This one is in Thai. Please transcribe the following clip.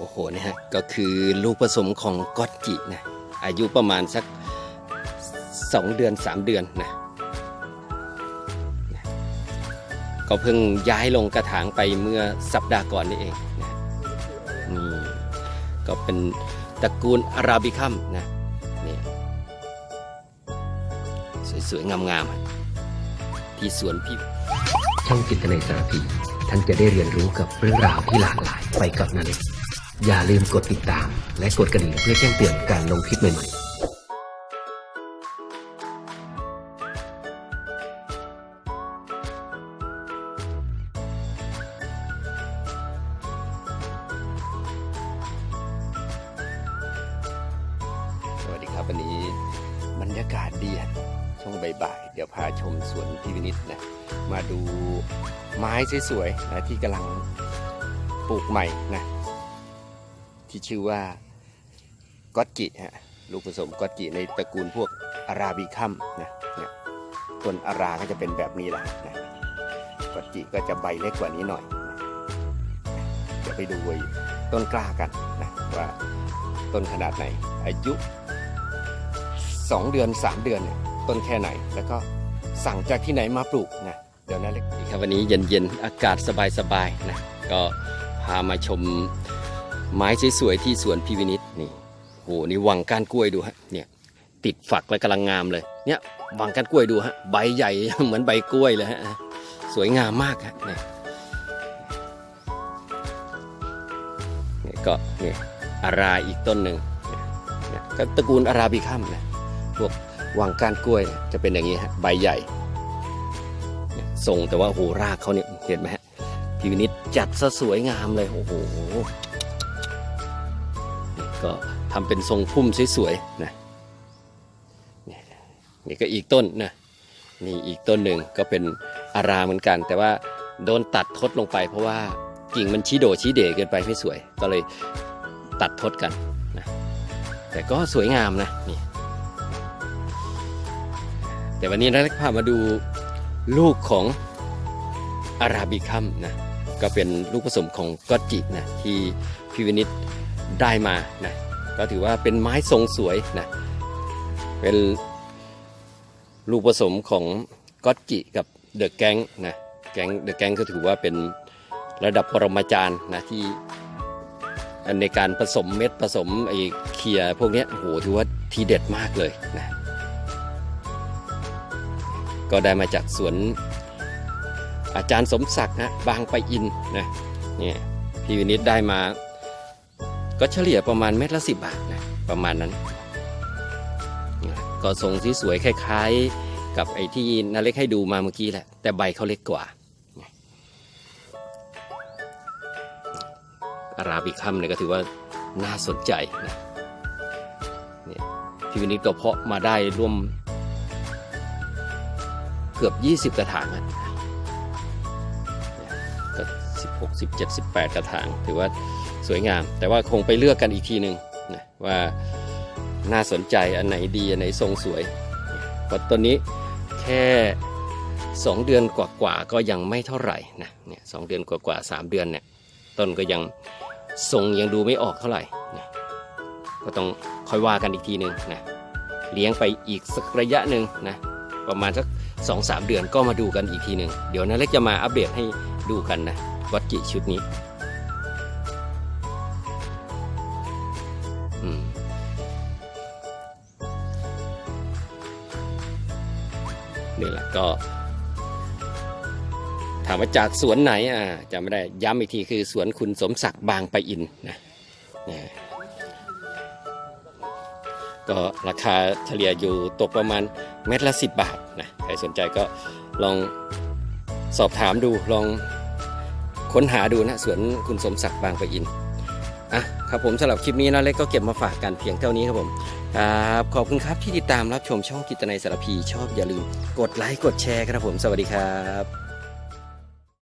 โอ้โหนะฮะก็คือลูกผสมของก็อตจินะอายุประมาณสัก 2 เดือน 3 เดือนนะก็เพิ่งย้ายลงกระถางไปเมื่อสัปดาห์ก่อนนี่เองนะนี่ก็เป็นตระกูลอาราบิคัมนะนี่สวยๆ งามๆ ที่สวนพี่ช่องจิตในสารพีท่านจะได้เรียนรู้กับเรื่องราวที่หลากหลายไปกับนาเล็ก อย่าลืมกดติดตาม และกดกระดิ่งเพื่อแจ้งเตือนการลงคลิปใหม่ๆสวัสดีครับวันนี้บรรยากาศดีช่วงบ่ายๆเดี๋ยวพาชมสวนพิวินิตนะมาดูไม้สวยๆนะที่กำลังปลูกใหม่นะ ที่ชื่อว่ากอตจิฮะลูกผสมกอตจิในตระกูลพวกอาราบิคัมนะเนี่ยต้นอาราก็จะเป็นแบบนี้แหละนะกอตจิก็จะใบเล็กกว่านี้หน่อยนะเดี๋ยวไปดูต้นกล้ากันนะว่าต้นขนาดไหน อายุ 2 เดือน 3 เดือนเนี่ยต้นแค่ไหน แล้วก็สั่งจากที่ไหนมาปลูกนะเดี๋ยวนะเล็กครับวันนี้เย็นๆ อากาศสบายๆนะก็พามาชม ไม้สวยๆที่สวนพิวินิตนี่โหนี่วังก้านกล้วยดูฮะเนี่ยติดฝักแล้วกำลังงามเลยเนี่ยวังก้านกล้วยดูฮะใบใหญ่เหมือนใบกล้วยเลยฮะสวยงามมากฮะเนี่ยนี่ก็เนี่ยอาราอีกต้นหนึ่งเนี่ยเนี่ยก็ตระกูลอาราบิคัมนะพวกวางก้านกล้วยจะเป็นอย่างนี้ฮะใบใหญ่ทรงแต่ว่าโหรากเขาเนี่ยเห็นไหมฮะพิวินิดจัดซะสวยงามเลยโอ้โห ก็ทำเป็นทรงพุ่มสวยๆนะนี่ก็อีกต้นนะนี่อีกต้นหนึ่งก็เป็นอาราเหมือนกัน แต่ว่าโดนตัดทดลงไป เพราะว่ากิ่งมันชี้โดชี้เดเกินไปไม่สวย ก็เลยตัดทดกันนะแต่ก็สวยงามนะนี่แต่วันนี้นะพามาดูลูกของอาราบิคัมนะก็เป็นลูกผสมของก็อจินะที่พิวินิต ได้มานะก็ถือว่าเป็นไม้ทรงสวยนะเป็นลูกผสมของก็อตจิกับเดอะแก๊งนะแก๊งเดอะแก๊งก็ถือว่าเป็นระดับปรมาจารย์นะที่ในการผสมเม็ดผสมไอ้เคียพวกนี้โหถือว่าทีเด็ดมากเลยนะก็ได้มาจากสวนอาจารย์สมศักดิ์นะบางไปอินนะเนี่ยพี่วินิตได้มา ก็เฉลี่ยประมาณเม็ดละสิบบาทนะประมาณนั้นก็ทรงที่สวยคล้ายๆ กับไอ้ที่นาเล็กให้ดูมาเมื่อกี้แหละ แต่ใบเขาเล็กกว่าอาราบิคัมเนี่ยก็ถือว่าน่าสนใจนะเนี่ยพี่วินิตก็เพาะมาได้ร่วมเกือบ 20 กระถางอะก็16 17 18 กระถาง ถือว่า สวยงาม แต่ว่าคงไปเลือกกันอีกทีหนึ่งนะว่าน่าสนใจอันไหนดีอันไหนทรงสวยเพราะต้นนี้แค่ 2 เดือนกว่าๆก็ยังไม่เท่าไหร่นะเนี่ยสองเดือนกว่าๆสามเดือนเนี่ยต้นก็ยังทรงยังดูไม่ออกเท่าไหร่นะก็ต้องค่อยว่ากันอีกทีหนึ่งนะเลี้ยงไปอีกสักระยะหนึ่งนะประมาณสักสองสามเดือนก็มาดูกันอีกทีหนึ่งเดี๋ยวนาเล็กจะมาอัปเดตให้ดูกันนะวัดจิชุดนี้ นี่แหละก็ถามว่าจากสวนไหนอะจำไม่ได้ย้ำอีกทีคือสวนคุณสมศักดิ์บางไปอินนะนะก็ราคาเฉลี่ยอยู่ตกประมาณเม็ดละ 10 บาทนะใครสนใจก็ลองสอบถามดูลองค้นหาดูนะสวนคุณสมศักดิ์บางปะอิน อะครับผมสำหรับคลิปนี้นะเล็กก็เก็บมาฝากกันเพียงเท่านี้ครับผมครับขอบคุณครับที่ติดตามรับชมช่องกิตนายสารพีชอบอย่าลืม กดไลค์กดแชร์ครับผม สวัสดีครับ